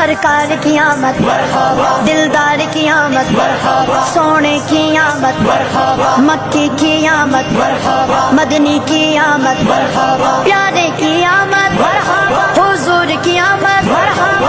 سرکار کی آمد، دلدار کی آمد، سونے کی آمد، مکی کی آمد، مدنی کی آمد، پیارے کی آمد، حضور کی آمد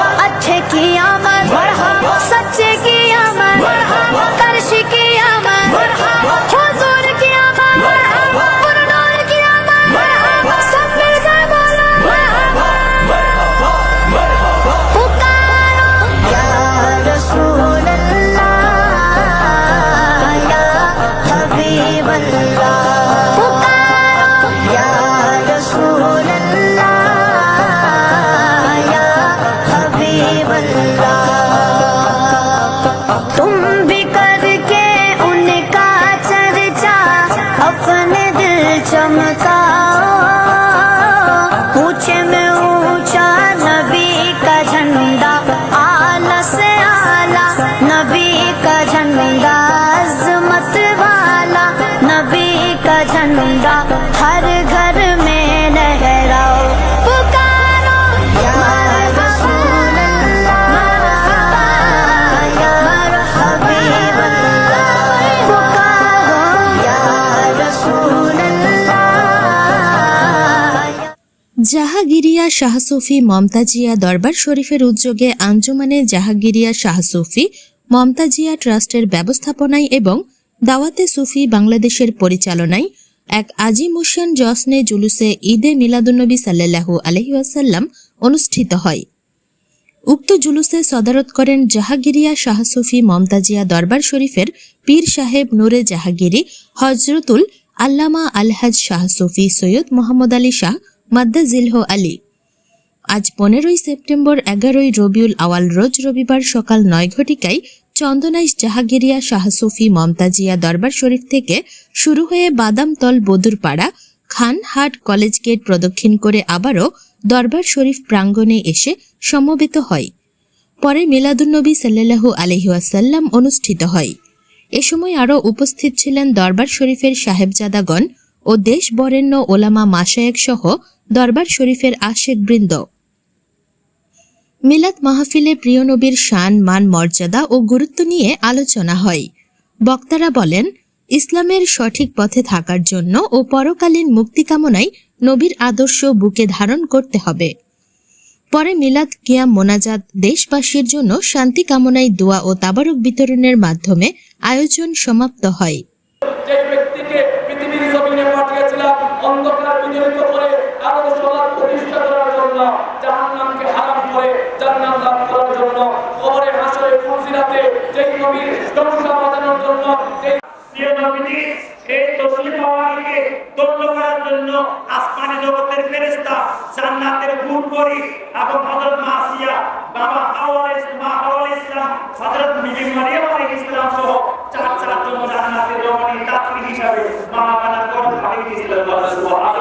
I'm not জাহাগিরিয়া Shah Sufi Momtazia দরবার শরীফের উদ্যোগে আঞ্জুমানে জাহাগিরিয়া শাহসুফি মমতাজিয়া ট্রাস্টের ব্যবস্থাপনায় এবং দাওয়াতে সুফি বাংলাদেশের পরিচালনায় এক আজিমুশান জসনে জুলুসে ঈদে মিলাদুন্নবী সাল্লাল্লাহু আলহিউসাল্লাম অনুষ্ঠিত হয়। উক্ত জুলুসে সদারত করেন জাহাগিরিয়া শাহসুফি মমতাজিয়া দরবার শরীফের পীর সাহেব নূরে জাহাগিরি হজরতুল আল্লামা আলহাজ শাহসুফি সৈয়দ মোহাম্মদ আলী শাহ মাদ্দাজিলহ আলী। আজ পনেরোই সেপ্টেম্বর এগারোই রবিউল আওয়াল রোজ রবিবার সকাল নয় ঘটিকায় চন্দনাইশ জাহাগিরিয়া শাহসুফি মমতাজিয়া দরবার শরীফ থেকে শুরু হয়ে বাদামতল বদুরপাড়া, খানহাট কলেজ গেট প্রদক্ষিণ করে আবারও দরবার শরীফ প্রাঙ্গণে এসে সমবেত হয়। পরে মিলাদুন্নবী সাল্লাল্লাহু আলহিউসাল্লাম অনুষ্ঠিত হয়। এ সময় আরও উপস্থিত ছিলেন দরবার শরীফের সাহেবজাদাগণ ও দেশ বরেণ্য ওলামা মাসায়েক সহ দরবার শরীফের আশেক বৃন্দ। মিলাদ মাহফিলে প্রিয় নবীর শান, মান, মর্যাদা ও গুরুত্ব নিয়ে আলোচনা হয়। বক্তারা বলেন, ইসলামের সঠিক পথে থাকার জন্য ও পরকালীন মুক্তি কামনায় নবীর আদর্শ বুকে ধারণ করতে হবে। পরে মিলাদ কিয়াম মোনাজাত দেশবাসীর জন্য শান্তি কামনায় দোয়া ও তাবারক বিতরণের মাধ্যমে আয়োজন সমাপ্ত হয়। আলো সমাজ প্রতিষ্ঠা করার জন্য, জাহান্নামকে হারাম করে জান্নাত লাভ করার জন্য, কবরে হাসরে ফুলসিরাতে যেই নবীর সংখ্যা বাঁচানোর জন্য, যেই প্রিয় নবীজি এই তসলিম পাওয়াকে ধন্য করার জন্য আসমানি জগতের ফেরেশতা জান্নাতের ভূত করি এবং হযরত মাসিয়া, বাবা হাওয়া মা হাওয়া ইসলাম, হযরত বিবি মারিয়াম আলাইহিস সালাম সহ চার চার জন জান্নাতের রমণী যাত্রী হিসাবে মা বাবা কোন ভাবে ইসলাম